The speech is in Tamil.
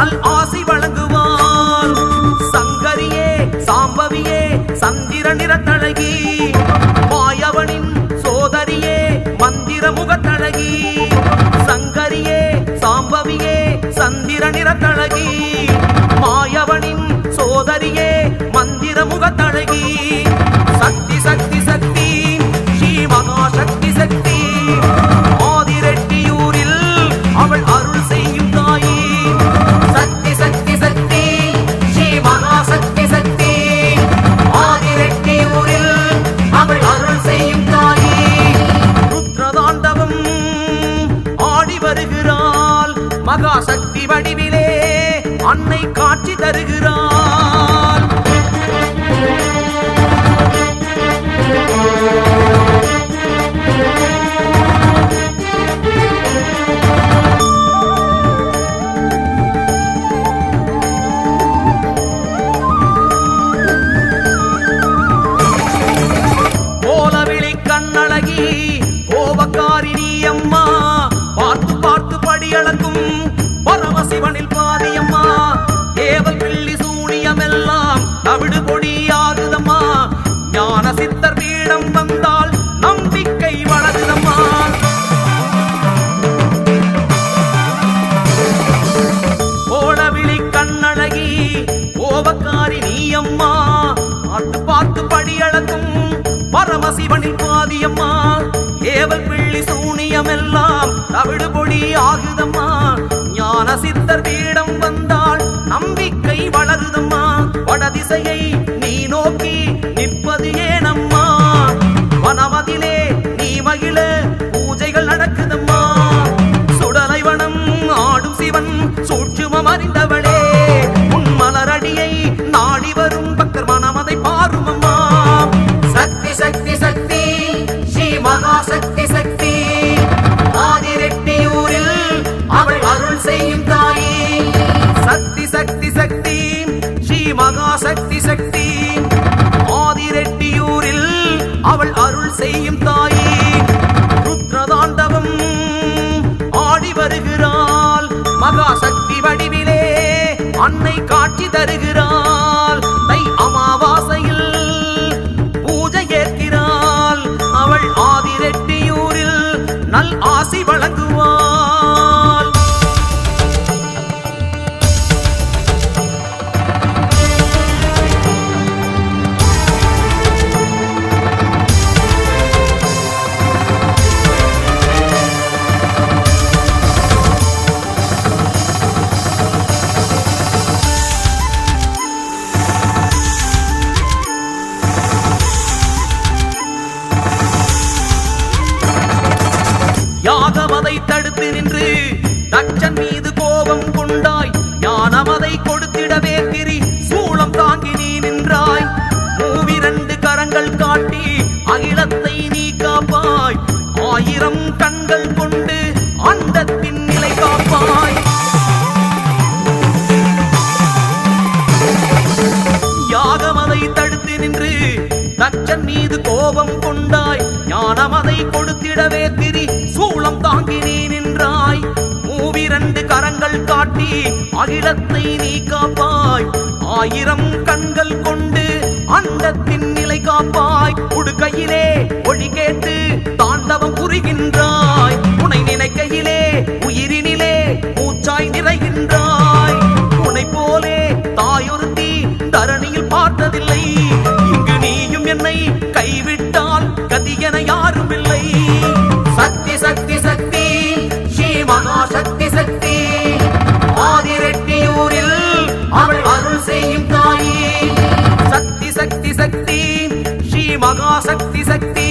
நல் ஆசை மகா சக்தி வடிவிலே அன்னை காட்சி தருகிறார். பீடம் வந்தால் நம்பிக்கை வளருதம்மா கோலவிழி கண்ணழகி கோபக்காரி நீ அம்மா பார்த்து பார்த்து படியளக்கும் பரமசிவனின் பாதியம்மா. ஏவல் பிள்ளி சூனியமெல்லாம் தவிடு பொடி ஆகுதம்மா. தருகு யாகமதை தடுத்து நின்று தச்சன் மீது கோபம் கொண்டாய். ஞானமதை கொடுத்திடவே திரி சூளம் தாங்கி நீ நின்றாய். மூவிரண்டு கரங்கள் காட்டி அகிலத்தை நீ காப்பாய். ஆயிரம் கண்கள் கொண்டு அண்டத்தின் நிலை காப்பாய். யாகமதை தடுத்து நின்று தச்சன் மீது கோபம் கொண்டாய். ஞானமதை கொடுத்திடவே திரி மௌனம் தாங்கி நீ நின்றாய். மூவிரண்டு கரங்கள் காட்டி அகிலத்தை நீ காப்பாய். ஆயிரம் கண்கள் கொண்டு அண்டத்தின் நிலை காப்பாய். உடுக்கையிலே ஒளி கேட்டு தாண்டவம் புரிகின்றாய். உனை நினைக்கையிலே உயிரினிலே மூச்சாய் நிறைகின்றாய். உனை போலே தாயொருத்தி தரணியில் பார்த்ததில்லை. இங்கு நீயும் என்னை கைவிட சக்தி சக்தி ஸ்ரீ மகாசக்தி சக்தி.